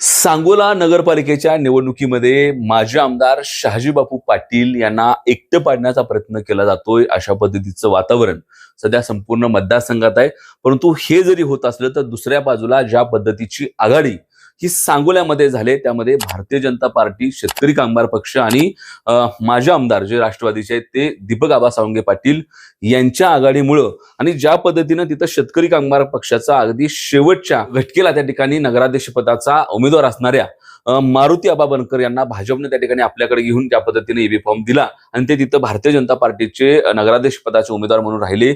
सांगोला नगरपालिकेच्या निवडणुकीमध्ये माजी आमदार शहाजीबापू पाटील यांना एकटं पाडण्याचा प्रयत्न केला जातोय अशा पद्धतीचं वातावरण सध्या संपूर्ण मतदारसंघात आहे. परंतु हे जरी होत असलं तर दुसऱ्या बाजूला ज्या पद्धतीची आघाडी ही सांगोल्यामध्ये झाले. त्यामध्ये भारतीय जनता पार्टी शेतकरी कामगार पक्ष आणि माझे आमदार जे राष्ट्रवादीचे आहेत ते दीपक आबा सावंगे पाटील यांच्या आघाडीमुळं आणि ज्या पद्धतीनं तिथं शेतकरी कामगार पक्षाचा अगदी शेवटच्या घटकेला त्या ठिकाणी नगराध्यक्ष पदाचा उमेदवार असणाऱ्या मारुती आबा बनकर यांना भाजपने त्या ठिकाणी आपल्याकडे घेऊन त्या पद्धतीने ईव्ही फॉर्म दिला. आणि ते तिथं भारतीय जनता पार्टीचे नगराध्यक्ष पदाचे उमेदवार म्हणून राहिले.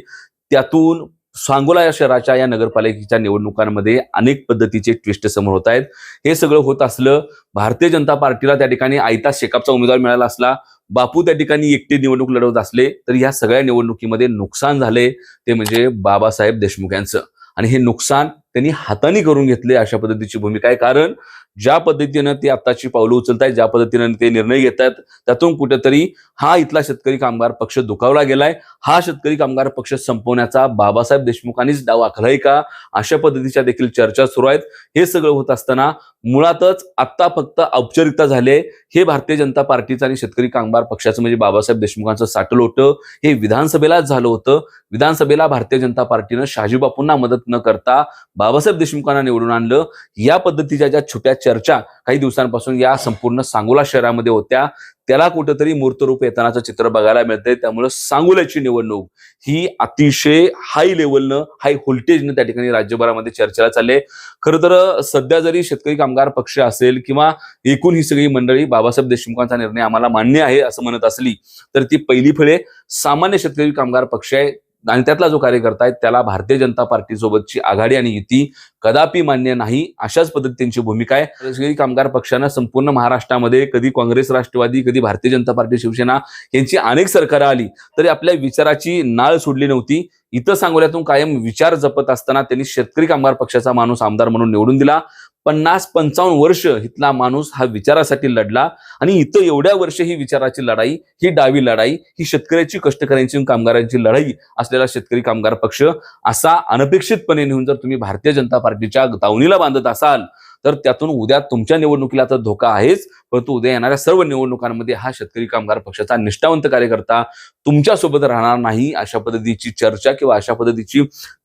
त्यातून सांगोला या शहराच्या या नगरपालिकेच्या निवडणुकांमध्ये अनेक पद्धतीचे ट्विस्ट समोर होत आहेत. हे सगळं होत असलं भारतीय जनता पार्टीला त्या ठिकाणी आयता शेकापचा उमेदवार मिळाला असला बापू त्या ठिकाणी एकटे निवडणूक लढवत असले तर या सगळ्या निवडणुकीमध्ये नुकसान झाले ते म्हणजे बाबासाहेब देशमुख यांचं. आणि हे नुकसान त्यांनी हाताने करून घेतले अशा पद्धतीची भूमिका आहे कारण? ज्या पद्धतीनं ते आत्ताची पावलं उचलत आहेत ज्या पद्धतीनं ते निर्णय घेत आहेत त्यातून कुठेतरी हा इथला शेतकरी कामगार पक्ष दुखावला गेलाय. हा शेतकरी कामगार पक्ष संपवण्याचा बाबासाहेब देशमुखांनीच डाव आखलाय का? अशा पद्धतीच्या देखील चर्चा सुरू आहेत. हे सगळं होत असताना मुळातच आत्ता फक्त औपचारिकता झाले हे भारतीय जनता पार्टीचं आणि शेतकरी कामगार पक्षाचं म्हणजे बाबासाहेब देशमुखांचं साठलं होतं हे विधानसभेलाच झालं होतं. विधानसभेला भारतीय जनता पार्टीनं शहाजीबापूंना मदत न करता बाबासाहेब देशमुखांना निवडून आणलं. या पद्धतीच्या ज्या छोट्या चर्चा काही दिवसांपासून या संपूर्ण सांगोला शहरामध्ये होत्या त्याला कुठंतरी मूर्तरूप येतानाचं चित्र बघायला मिळतंय. त्यामुळे सांगोल्याची निवडणूक ही अतिशय हाय लेवलनं हाय व्होल्टेजनं त्या ठिकाणी राज्यभरामध्ये चर्चेला चालले खरं तर सध्या जरी शेतकरी कामगार पक्ष असेल किंवा एकूण ही सगळी मंडळी बाबासाहेब देशमुखांचा निर्णय आम्हाला मान्य आहे असं म्हणत असली तर ती पहिली फळे सामान्य शेतकरी कामगार पक्ष आहे. आणि त्यातला जो कार्यकर्ता आहे त्याला भारतीय जनता पार्टी सोबतची आघाडी आणि युती कदापि मान्य नाही अशाच पद्धतीची भूमिका आहे. कामगार पक्षानं संपूर्ण महाराष्ट्रामध्ये कधी काँग्रेस राष्ट्रवादी कधी भारतीय जनता पार्टी शिवसेना यांची अनेक सरकारं आली तरी आपल्या विचाराची नाळ सोडली नव्हती. इथं सांगोल्यातून कायम विचार जपत असताना त्यांनी शेतकरी कामगार पक्षाचा माणूस आमदार म्हणून निवडून दिला. पन्नास पंचावन्न वर्ष इथला माणूस हा विचारासाठी लढला आणि इथं एवढ्या वर्ष ही विचाराची लढाई ही डावी लढाई ही शेतकऱ्याची कष्टकऱ्यांची कामगारांची लढाई असलेला शेतकरी कामगार पक्ष असा अनपेक्षितपणे नेऊन जर तुम्ही भारतीय जनता पार्टीच्या दावणीला बांधत असाल तर त्यातून उद्या तुमच्या निवडणुकीला तर धोका आहेच परंतु उद्या येणाऱ्या सर्व निवडणुकांमध्ये हा शेतकरी कामगार पक्षाचा निष्ठावंत कार्यकर्ता तुमच्यासोबत राहणार नाही अशा पद्धतीची चर्चा किंवा अशा पद्धतीची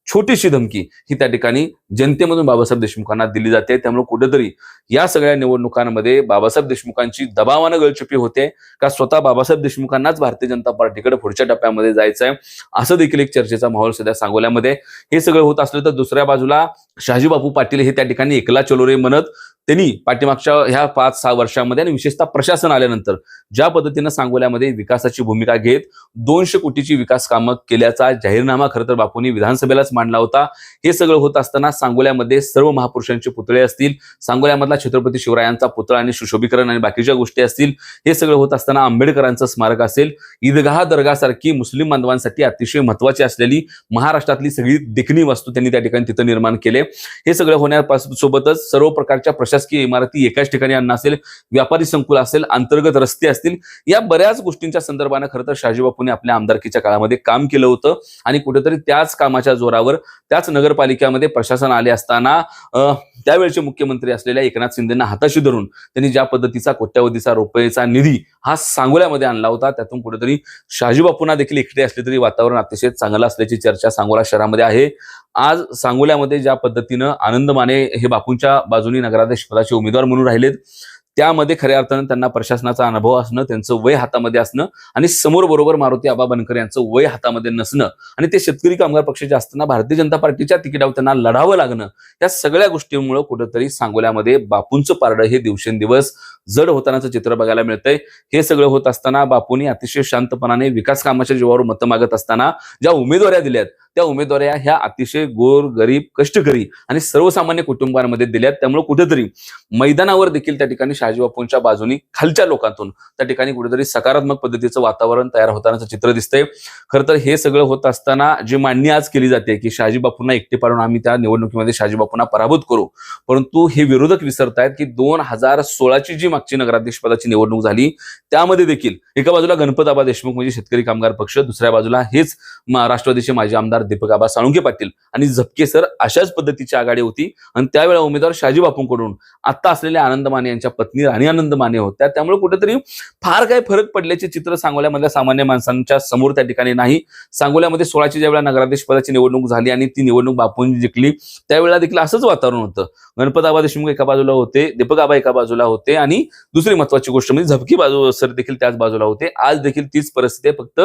छोटीशी धमकी ही त्या ठिकाणी जनतेमधून बाबासाहेब देशमुखांना दिली जाते. त्यामुळे कुठेतरी या सगळ्या निवडणुकांमध्ये बाबासाहेब देशमुखांची दबावानं गळचुपी होते का स्वतः बाबासाहेब देशमुखांनाच भारतीय जनता पार्टीकडे पुढच्या टप्प्यामध्ये जायचं आहे असं देखील एक चर्चेचा माहोल सध्या सांगोल्यामध्ये. हे सगळं होत असलं तर दुसऱ्या बाजूला शहाजी बापू पाटील हे त्या ठिकाणी एकला चलो रे म्हणत त्यांनी पाठीमागच्या ह्या पाच सहा वर्षामध्ये आणि विशेषतः प्रशासन आल्यानंतर ज्या पद्धतीनं सांगोल्यामध्ये विकासाची भूमिका घेत दोनशे कोटीची विकास कामं केल्याचा जाहीरनामा खरं तर बापूंनी विधानसभेलाच मांडला होता. हे सगळं होत असताना सांगोल्यामध्ये सर्व महापुरुषांचे पुतळे असतील सांगोल्यामधला छत्रपती शिवरायांचा पुतळा आणि सुशोभीकरण आणि बाकीच्या गोष्टी असतील हे सगळं होत असताना आंबेडकरांचं स्मारक असेल ईदगाह दर्गासारखी मुस्लिम बांधवांसाठी अतिशय महत्वाची असलेली महाराष्ट्रातली सगळी देखणी वस्तू त्यांनी त्या ठिकाणी तिथं निर्माण केले. हे सगळं होण्यासोबतच सर्व प्रकारच्या प्रशासकीय इमारती एकाच ठिकाणी आणणं असेल व्यापारी संकुल असेल अंतर्गत रस्ते असतील या बऱ्याच गोष्टींच्या संदर्भानं खरं तर शहाजी आपल्या आमदारकीच्या काळामध्ये काम केलं होतं. आणि कुठेतरी त्याच कामाच्या जोरावर त्याच नगरपालिकेमध्ये प्रशासन आले असताना त्यावेळचे मुख्यमंत्री असलेल्या एकनाथ शिंदेना हाताशी धरून त्यांनी ज्या पद्धतीचा कोट्यावधीचा रुपयेचा निधी हा सांगोल्यामध्ये आणला होता त्यातून कुठेतरी शाजीबापूंना देखील एकटे असले तरी वातावरण अतिशय चांगलं असल्याची चर्चा सांगोला शहरामध्ये आहे. आज सांगोल्यामध्ये ज्या पद्धतीनं आनंद माने हे बापूंच्या बाजूनी नगराध्यक्ष पदाचे उमेदवार म्हणून राहिलेत त्यामध्ये खऱ्या अर्थानं त्यांना प्रशासनाचा अनुभव असणं त्यांचं वय हातामध्ये असणं आणि समोर बरोबर मारुती आबा बनकर यांचं वय हातामध्ये नसणं आणि ते शेतकरी कामगार पक्षाचे असताना भारतीय जनता पार्टीच्या तिकिटावर त्यांना लढावं लागणं या सगळ्या गोष्टींमुळे कुठंतरी सांगोल्यामध्ये बापूंचं पारडं हे दिवसेंदिवस जड होतानाचं चित्र बघायला मिळतंय. हे सगळं होत असताना बापूंनी अतिशय शांतपणाने विकास कामाच्या जीवावर मतं मागत असताना ज्या उमेदवाऱ्या दिल्यात त्या उमेदवाऱ्या ह्या अतिशय गोर गरीब कष्टकरी आणि सर्वसामान्य कुटुंबांमध्ये दिल्यात. त्यामुळे कुठेतरी मैदानावर देखील त्या ठिकाणी शहाजी बापूंच्या बाजूनी खालच्या लोकांतून त्या ठिकाणी कुठेतरी सकारात्मक पद्धतीचं वातावरण तयार होतानाचं चित्र दिसतंय. खरं तर हे सगळं होत असताना जी मांडणी आज केली जाते की शहाजी बापूंना एकटे पाडून आम्ही त्या निवडणुकीमध्ये शहाजी बापूंना पराभूत करू. परंतु हे विरोधक विसरतायत की दोन हजार सोळाची जी मागची नगराध्यक्ष पदाची निवडणूक झाली त्यामध्ये देखील एका बाजूला गणपत आबा देशमुख म्हणजे शेतकरी कामगार पक्ष दुसऱ्या बाजूला हेच राष्ट्रवादीचे माजी आमदार दीपक आबा साळुंके पाटील आणि झपके सर अशाच पद्धतीची आघाडी होती. आणि त्यावेळेला उमेदवार शहाजी बापूंकडून आता असलेल्या आनंद माने यांच्या पत्नी राणी आनंद माने होत्या त्यामुळे कुठेतरी फार काही फरक पडल्याचे चित्र सांगोल्यामधल्या सामान्य माणसांच्या समोर त्या ठिकाणी नाही. सांगोल्यामध्ये सोळाची ज्यावेळेला नगराध्यक्ष पदाची निवडणूक झाली आणि ती निवडणूक बापूंनी जिंकली त्यावेळेला देखील असंच वातावरण होतं. गणपत आबा देशमुख एका बाजूला होते दीपक आबा एका बाजूला होते आणि दुसरी महत्वाची गोष्ट म्हणजे झपकी बाजू सर देखील त्याच बाजूला होते. आज देखील तीच परिस्थिती फक्त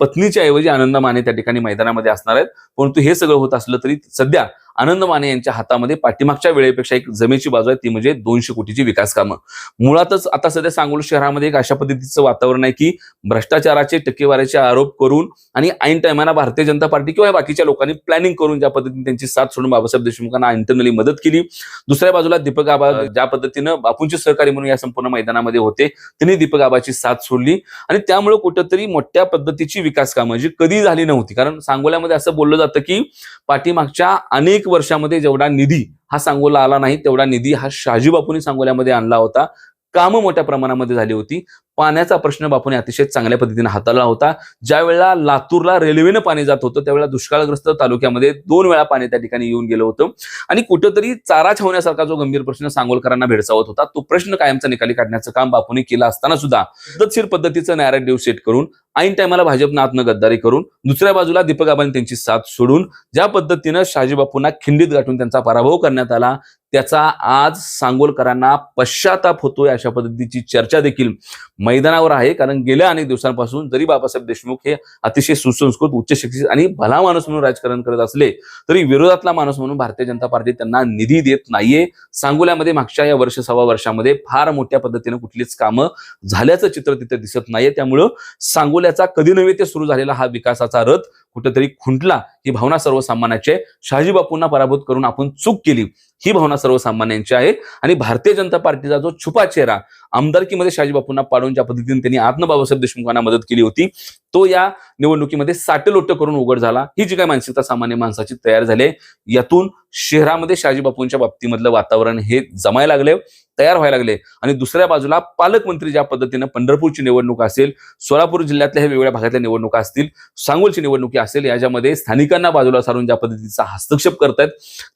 पत्नीच्या ऐवजी आनंद माने त्या ठिकाणी मैदानामध्ये असणार आहेत. परंतु हे सगळं होत असलं तरी सध्या आनंद माने यांच्या हातामध्ये पाठीमागच्या वेळेपेक्षा एक जमेची बाजू आहे ती म्हणजे दोनशे कोटीची विकास कामं. मुळातच आता सध्या सांगोली शहरामध्ये एक अशा पद्धतीचं वातावरण आहे की भ्रष्टाचाराचे टक्केवारीचे आरोप करून आणि ऐन टायमाला भारतीय जनता पार्टी किंवा बाकीच्या लोकांनी प्लॅनिंग करून ज्या पद्धतीने त्यांची साथ सोडून बाबासाहेब देशमुखांना इंटरनली मदत केली. दुसऱ्या बाजूला दीपक आबा ज्या पद्धतीनं बापूंचे सहकारी म्हणून या संपूर्ण मैदानामध्ये होते त्यांनी दीपक आबाची साथ सोडली आणि त्यामुळे कुठंतरी मोठ्या पद्धतीची विकास कामं जी कधी झाली नव्हती. कारण सांगोल्यामध्ये असं बोललं जातं की पाठीमागच्या अनेक वर्षामध्ये जेवढा निधी हा सांगोला आला नाही तेवढा निधी हा शहाजी बापूंनी सांगोल्यामध्ये आणला होता. कामं मोठ्या प्रमाणामध्ये झाली होती. पाण्याचा प्रश्न बापूने अतिशय चांगल्या पद्धतीने हाताळला होता. ज्या वेळेला लातूरला रेल्वेनं पाणी जात होतं त्यावेळेला दुष्काळग्रस्त तालुक्यामध्ये दोन वेळा पाणी त्या ठिकाणी येऊन गेलं होतं. आणि कुठंतरी चारा छावण्यासारखा जो गंभीर प्रश्न सांगोलकरांना भेडसावत होता तो प्रश्न कायमचा निकाली काढण्याचं काम बापूने केलं असताना सुद्धा पद्धतशीर पद्धतीचं नॅरेटिव्ह सेट करून ऐन टायमाला भाजपनं आत्म गद्दारी करून दुसऱ्या बाजूला दीपक आबांनी त्यांची साथ सोडून ज्या पद्धतीनं शहाजीबापूंना खिंडीत गाठून त्यांचा पराभव करण्यात आला त्याचा आज सांगोलकरांना पश्चाताप होतोय अशा पद्धतीची चर्चा देखील मैदानावर आहे कारण गेल्या अनेक दिवसांपासून जरी बाबासाहेब देशमुख हे अतिशय सुसंस्कृत उच्च शिक्षित आणि भला माणूस म्हणून राजकारण करत असले तरी विरोधातला माणूस म्हणून भारतीय जनता पार्टी त्यांना निधी देत नाहीये. सांगोल्यामध्ये मागच्या या वर्ष सव्वा वर्षामध्ये फार मोठ्या पद्धतीनं कुठलीच कामं झाल्याचं चित्र तिथे दिसत नाहीये. त्यामुळं सांगोल्याचा कधी नव्हे ते सुरू झालेला हा विकासाचा रथ कुठेतरी खुंटला ही भावना सर्वसामान्याची शहाजीबापूंना शहाजी बापूंना पराभूत करून आपण चूक केली. ही भावना सर्वसामान्यांची आहे. आणि भारतीय जनता पार्टीचा जो छुपा चेहरा आमदारकीमध्ये शहाजी बापूंना पाडून ज्या पद्धतीने त्यांनी आत्म बाबासाहेब देशमुखांना मदत केली होती तो या निवडणुकीमध्ये साटेलोट करून उघड झाला. ही जी काय मानसिकता सामान्य माणसाची तयार झाली यातून शहरामध्ये शहाजी बापूंच्या बाबतीमधलं वातावरण हे जमायला लागले तयार व्हायला लागले आणि दुसऱ्या बाजूला पालकमंत्री ज्या पद्धतीनं पंढरपूरची निवडणूक असेल सोलापूर जिल्ह्यातल्या हे वेगवेगळ्या भागातल्या निवडणुका असतील सांगोलची निवडणुकी असेल याच्यामध्ये स्थानिकांना बाजूला सारून ज्या पद्धतीचा हस्तक्षेप करतायत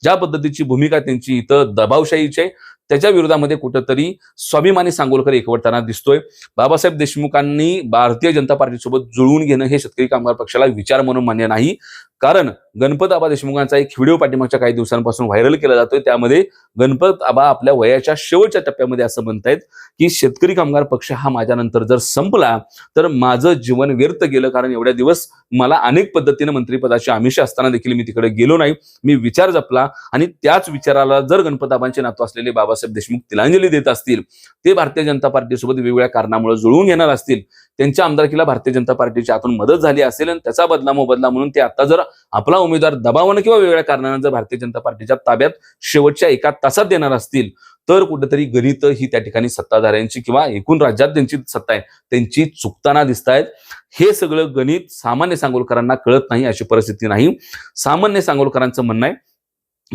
ज्या पद्धतीची भूमिका त्यांची इथं दबावशाहीची आहे त्याच्या विरोधामध्ये कुठंतरी स्वाभिमानी सांगोलकर एकवटताना दिसतोय. बाबासाहेब देशमुखांनी भारतीय जनता पार्टीसोबत जुळवून घेणं हे शेतकरी कामगार पक्षाला विचार म्हणून मान्य नाही. कारण गणपत आबा देशमुखांचा एक व्हिडिओ पाठीमागच्या काही दिवसांपासून व्हायरल केला जातोय. त्यामध्ये गणपत आबा आपल्या वयाच्या शेवटच्या टप्प्यामध्ये असं म्हणतायत की शेतकरी कामगार पक्ष हा माझ्यानंतर जर संपला तर माझं जीवन व्यर्थ गेलं. कारण एवढ्या दिवस मला अनेक पद्धतीने मंत्रिपदाची आमिष असताना देखील मी तिकडे गेलो नाही. मी विचार जपला आणि त्याच विचाराला जर गणपताबांचे नातू असलेले बाबासाहेब देशमुख तिलांजली देत असतील ते भारतीय जनता पार्टीसोबत वेगवेगळ्या कारणामुळे जुळवून घेणार असतील त्यांच्या आमदारकीला भारतीय जनता पार्टीच्या आतून मदत झाली असेल आणि त्याचा बदला मोबदला म्हणून ते आता जर आपला उमेदवार दबावानं किंवा वेगवेगळ्या कारणानं जर भारतीय जनता पार्टीच्या ताब्यात शेवटच्या एका तासात देणार असतील तर कुठेतरी गणित ही त्या ठिकाणी सत्ताधाऱ्यांची किंवा एकूण राज्यात त्यांची सत्ता आहे त्यांची चुकताना दिसत आहेत हे सगळं गणित सामान्य सांगोलकरांना कळत नाही अशी परिस्थिती नाही. सामान्य सांगोलकरांचं म्हणणं आहे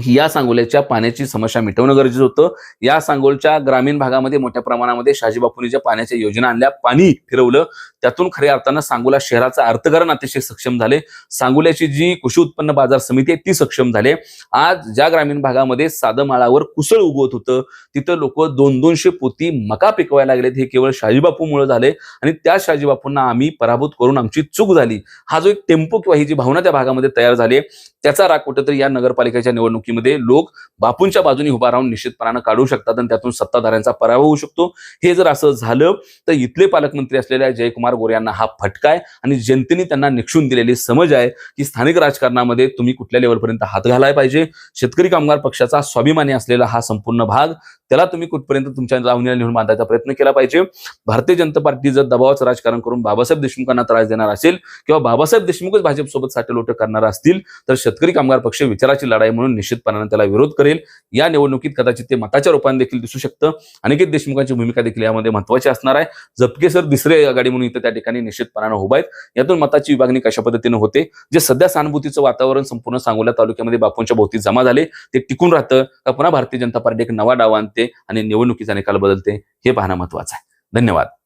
या सांगोल्याच्या पाण्याची समस्या मिटवणं गरजेचं होतं. या सांगोलच्या ग्रामीण भागामध्ये मोठ्या प्रमाणामध्ये शहाजी बापूंनी ज्या पाण्याच्या योजना आणल्या पाणी फिरवलं. त्यातून खऱ्या अर्थानं सांगोला शहराचं अर्थकारण अतिशय सक्षम झाले. सांगोल्याची जी कृषी उत्पन्न बाजार समिती आहे ती सक्षम झाले. आज ज्या ग्रामीण भागामध्ये साधं माळावर कुसळ उगवत होतं तिथं लोक दोन दोनशे पोती मका पिकवायला लागलेत. हे केवळ शहाजीबापूमुळे झाले आणि त्या शहाजीबापूंना आम्ही पराभूत करून आमची चूक झाली. हा जो एक टेम्पो किंवा ही जी भावना त्या भागामध्ये तयार झाली त्याचा राग कुठेतरी या नगरपालिकेच्या निवडणुकीमध्ये लोक बापूंच्या बाजूने उभा राहून निश्चितपणानं काढू शकतात आणि त्यातून सत्ताधाऱ्यांचा पराभव होऊ शकतो. हे जर असं झालं तर इथले पालकमंत्री असलेल्या जयकुमार गोरे यांना हा फटका आहे आणि जनतेने त्यांना निक्षून दिलेली समज आहे की स्थानिक राजकारणामध्ये तुम्ही कुठल्या लेवलपर्यंत हात घालाय पाहिजे? शेतकरी कामगार पक्षाचा स्वाभिमानी असलेला हा संपूर्ण भाग त्याला तुम्ही कुठपर्यंत तुमच्या लावणीला नेऊन बांधायचा प्रयत्न केला पाहिजे? भारतीय जनता पार्टी जर दबावाचं राजकारण करून बाबासाहेब देशमुखांना त्रास देणार असेल किंवा बाबासाहेब देशमुखच भाजपसोबत साटेलोट करणार असतील तर शेतकरी कामगार पक्ष विचाराची लढाई म्हणून निश्चित निश्चितपणानं त्याला विरोध करेल. या निवडणुकीत कदाचित ते मताच्या रूपाने देखील दिसू शकतं. अनिकेत देशमुखांची भूमिका देखील यामध्ये महत्वाची असणार आहे. जपके सर दुसरे आघाडी म्हणून इथं त्या ठिकाणी निश्चितपणानं उभा आहेत. यातून मताची विभागणी कशा पद्धतीने होते? जे सध्या सहानुभूतीचं वातावरण संपूर्ण सांगोला तालुक्यामध्ये बापूंच्या भोवती जमा झाले ते टिकून राहतं का पुन्हा भारतीय जनता पार्टी एक नवा डाव आणते आणि निवडणुकीचा निकाल बदलते? हे पाहणं महत्वाचं आहे. धन्यवाद.